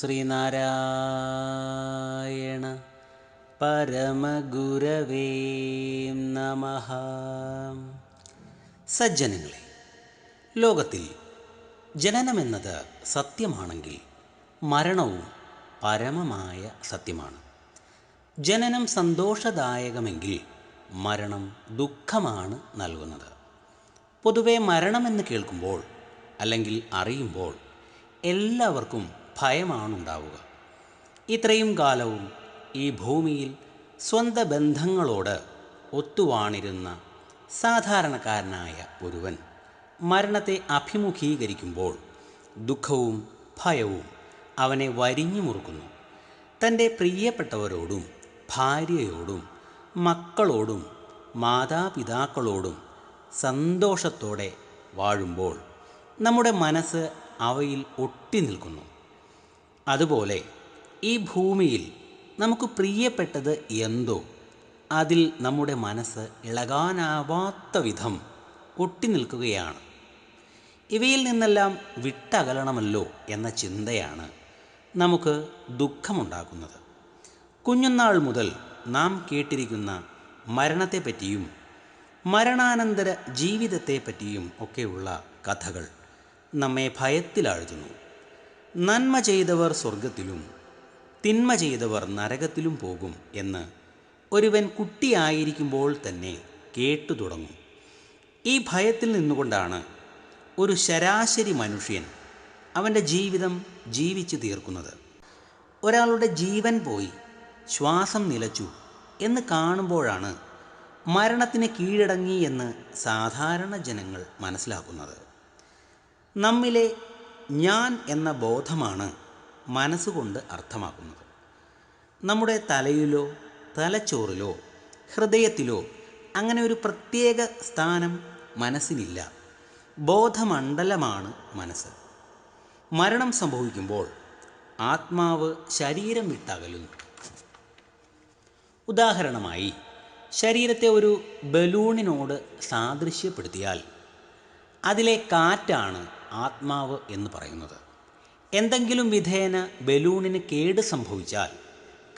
ശ്രീനാരായണ പരമഗുരവേ നമ. സജ്ജനങ്ങളെ ലോകത്തിൽ ജനനമെന്നത് സത്യമാണെങ്കിൽ മരണവും പരമമായ സത്യമാണ്. ജനനം സന്തോഷദായകമെങ്കിൽ മരണം ദുഃഖമാണ് നൽകുന്നത്. പൊതുവെ മരണമെന്ന് കേൾക്കുമ്പോൾ അല്ലെങ്കിൽ അറിയുമ്പോൾ എല്ലാവർക്കും ഭയമാണുണ്ടാവുക. ഇത്രയും കാലവും ഈ ഭൂമിയിൽ സ്വന്ത ബന്ധങ്ങളോട് ഒത്തുവാണിരുന്ന സാധാരണക്കാരനായ ഒരുവൻ മരണത്തെ അഭിമുഖീകരിക്കുമ്പോൾ ദുഃഖവും ഭയവും അവനെ വരിഞ്ഞു മുറുക്കുന്നു. തന്റെ പ്രിയപ്പെട്ടവരോടും ഭാര്യയോടും മക്കളോടും മാതാപിതാക്കളോടും സന്തോഷത്തോടെ വാഴുമ്പോൾ നമ്മുടെ മനസ്സ് അവയിൽ ഒട്ടി നിൽക്കുന്നു. അതുപോലെ ഈ ഭൂമിയിൽ നമുക്ക് പ്രിയപ്പെട്ടത് എന്തോ? അതിൽ നമ്മുടെ മനസ്സ് ഇളകാനാവാത്ത വിധം ഒട്ടി നിൽക്കുകയാണ്. ഇവയിൽ നിന്നെല്ലാം വിട്ടകലണമല്ലോ എന്ന ചിന്തയാണ് നമുക്ക് ദുഃഖമുണ്ടാക്കുന്നത്. കുഞ്ഞുനാൾ മുതൽ നാം കേട്ടിരിക്കുന്ന മരണത്തെപ്പറ്റിയും മരണാനന്തര ജീവിതത്തെപ്പറ്റിയും ഒക്കെയുള്ള കഥകൾ നമ്മെ ഭയത്തിലാഴ്ത്തുന്നു. നന്മ ചെയ്തവർ സ്വർഗത്തിലും തിന്മ ചെയ്തവർ നരകത്തിലും പോകും എന്ന് ഒരുവൻ കുട്ടിയായിരിക്കുമ്പോൾ തന്നെ കേട്ടു തുടങ്ങും. ഈ ഭയത്തിൽ നിന്നുകൊണ്ടാണ് ഒരു ശരാശരി മനുഷ്യൻ അവന്റെ ജീവിതം ജീവിച്ചു തീർക്കുന്നത്. ഒരാളുടെ ജീവൻ പോയി ശ്വാസം നിലച്ചു എന്ന് കാണുമ്പോഴാണ് മരണത്തിന് കീഴടങ്ങി എന്ന് സാധാരണ ജനങ്ങൾ മനസ്സിലാക്കുന്നത്. നമ്മിലെ ഞാൻ എന്ന ബോധമാണ് മനസ്സുകൊണ്ട് അർത്ഥമാക്കുന്നത്. നമ്മുടെ തലയിലോ തലച്ചോറിലോ ഹൃദയത്തിലോ അങ്ങനെ ഒരു പ്രത്യേക സ്ഥാനം മനസ്സിനില്ല. ബോധമണ്ഡലമാണ് മനസ്സ്. മരണം സംഭവിക്കുമ്പോൾ ആത്മാവ് ശരീരം വിട്ടകലുന്നു. ഉദാഹരണമായി ശരീരത്തെ ഒരു ബലൂണിനോട് സാദൃശ്യപ്പെടുത്തിയാൽ അതിലെ കാറ്റാണ് ആത്മാവ് എന്ന് പറയുന്നത്. എന്തെങ്കിലും വിധേന ബലൂണിന് കേട് സംഭവിച്ചാൽ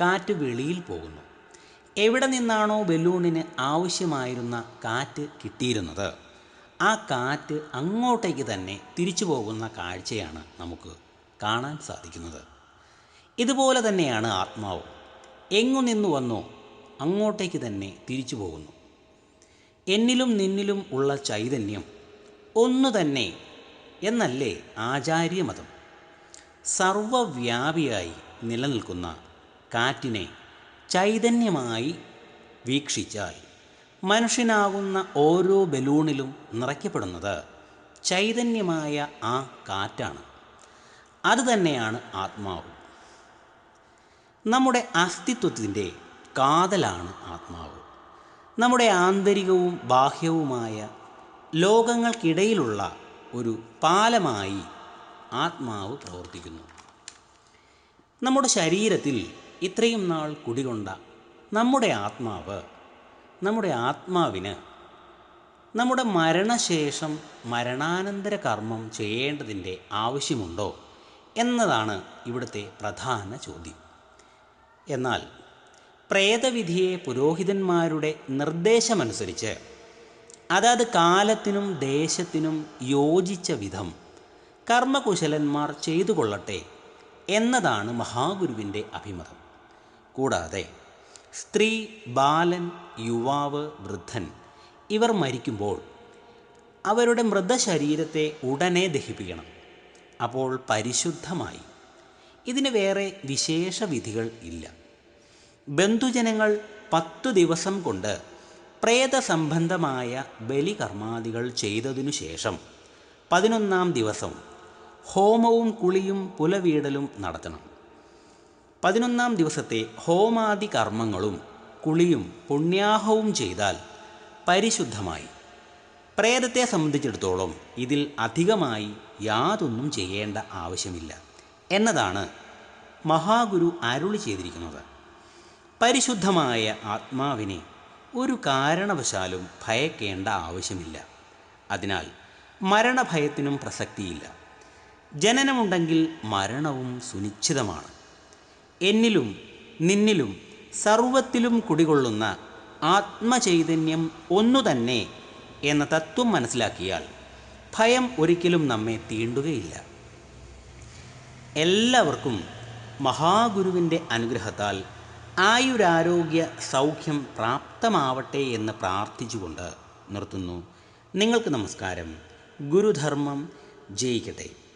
കാറ്റ് വെളിയിൽ പോകുന്നു. എവിടെ നിന്നാണോ ബലൂണിന് ആവശ്യമായിരുന്ന കാറ്റ് കിട്ടിയിരുന്നത്? ആ കാറ്റ് അങ്ങോട്ടേക്ക് തന്നെ തിരിച്ചു പോകുന്ന കാഴ്ചയാണ് നമുക്ക് കാണാൻ സാധിക്കുന്നത്. ഇതുപോലെ തന്നെയാണ് ആത്മാവ്. എങ്ങു നിന്നു വന്നോ അങ്ങോട്ടേക്ക് തന്നെ തിരിച്ചു പോകുന്നു. എന്നിലും നിന്നിലും ഉള്ള ചൈതന്യം ഒന്നു തന്നെ എന്നല്ലേ ആചാര്യമതം? സർവവ്യാപിയായി നിലനിൽക്കുന്ന കാറ്റിനെ ചൈതന്യമായി വീക്ഷിച്ചാൽ മനുഷ്യനാകുന്ന ഓരോ ബലൂണിലും നിറയ്ക്കപ്പെടുന്നത് ചൈതന്യമായ ആ കാറ്റാണ്. അതുതന്നെയാണ് ആത്മാവ്. നമ്മുടെ അസ്തിത്വത്തിന്റെ കാതലാണ് ആത്മാവ്. നമ്മുടെ ആന്തരികവും ബാഹ്യവുമായ ലോകങ്ങൾക്കിടയിലുള്ള ഒരു പാലമായി ആത്മാവ് പ്രവർത്തിക്കുന്നു. നമ്മുടെ ശരീരത്തിൽ ഇത്രയും നാൾ കുടികൊണ്ട നമ്മുടെ ആത്മാവ് നമ്മുടെ ആത്മാവിന് നമ്മുടെ മരണശേഷം മരണാനന്തര കർമ്മം ചെയ്യേണ്ടതിന്റെ ആവശ്യമുണ്ടോ എന്നതാണ് ഇവിടുത്തെ പ്രധാന ചോദ്യം. എന്നാൽ പ്രേതവിധിയെ പുരോഹിതന്മാരുടെ നിർദ്ദേശമനുസരിച്ച് അതാത് കാലത്തിനും ദേശത്തിനും യോജിച്ച വിധം കർമ്മകുശലന്മാർ ചെയ്തു കൊള്ളട്ടെ എന്നതാണ് മഹാഗുരുവിന്റെ അഭിമതം. കൂടാതെ സ്ത്രീ ബാലൻ യുവാവ് വൃദ്ധൻ ഇവർ മരിക്കുമ്പോൾ അവരുടെ മൃതശരീരത്തെ ഉടനെ ദഹിപ്പിക്കണം. അപ്പോൾ പരിശുദ്ധമായി. ഇതിന് വേറെ വിശേഷ വിധികൾ ഇല്ല. ബന്ധുജനങ്ങൾ പത്തു ദിവസം കൊണ്ട് പ്രേതസംബന്ധമായ ബലികർമാദികൾ ചെയ്തതിനു ശേഷം പതിനൊന്നാം ദിവസം ഹോമവും കുളിയും പുലവീടലും നടത്തണം. പതിനൊന്നാം ദിവസത്തെ ഹോമാദി കർമ്മങ്ങളും കുളിയും പുണ്യാഹവും ചെയ്താൽ പരിശുദ്ധമായി. പ്രേതത്തെ സംബന്ധിച്ചിടത്തോളം ഇതിൽ അധികമായി യാതൊന്നും ചെയ്യേണ്ട ആവശ്യമില്ല എന്നതാണ് മഹാഗുരു അരുളി ചെയ്തിരിക്കുന്നത്. പരിശുദ്ധമായ ആത്മാവിനെ ഒരു കാരണവശാലും ഭയക്കേണ്ട ആവശ്യമില്ല. അതിനാൽ മരണഭയത്തിനും പ്രസക്തിയില്ല. ജനനമുണ്ടെങ്കിൽ മരണവും സുനിശ്ചിതമാണ്. എന്നിലും നിന്നിലും സർവത്തിലും കുടികൊള്ളുന്ന ആത്മചൈതന്യം ഒന്നു തന്നെ എന്ന തത്വം മനസ്സിലാക്കിയാൽ ഭയം ഒരിക്കലും നമ്മെ തീണ്ടുകയില്ല. എല്ലാവർക്കും മഹാഗുരുവിന്റെ അനുഗ്രഹത്താൽ ആയുരാരോഗ്യ സൗഖ്യം പ്രാപ്തമാവട്ടെ എന്ന് പ്രാർത്ഥിച്ചുകൊണ്ട് നിർത്തുന്നു. നിങ്ങൾക്ക് നമസ്കാരം. ഗുരുധർമ്മം ജയിക്കട്ടെ.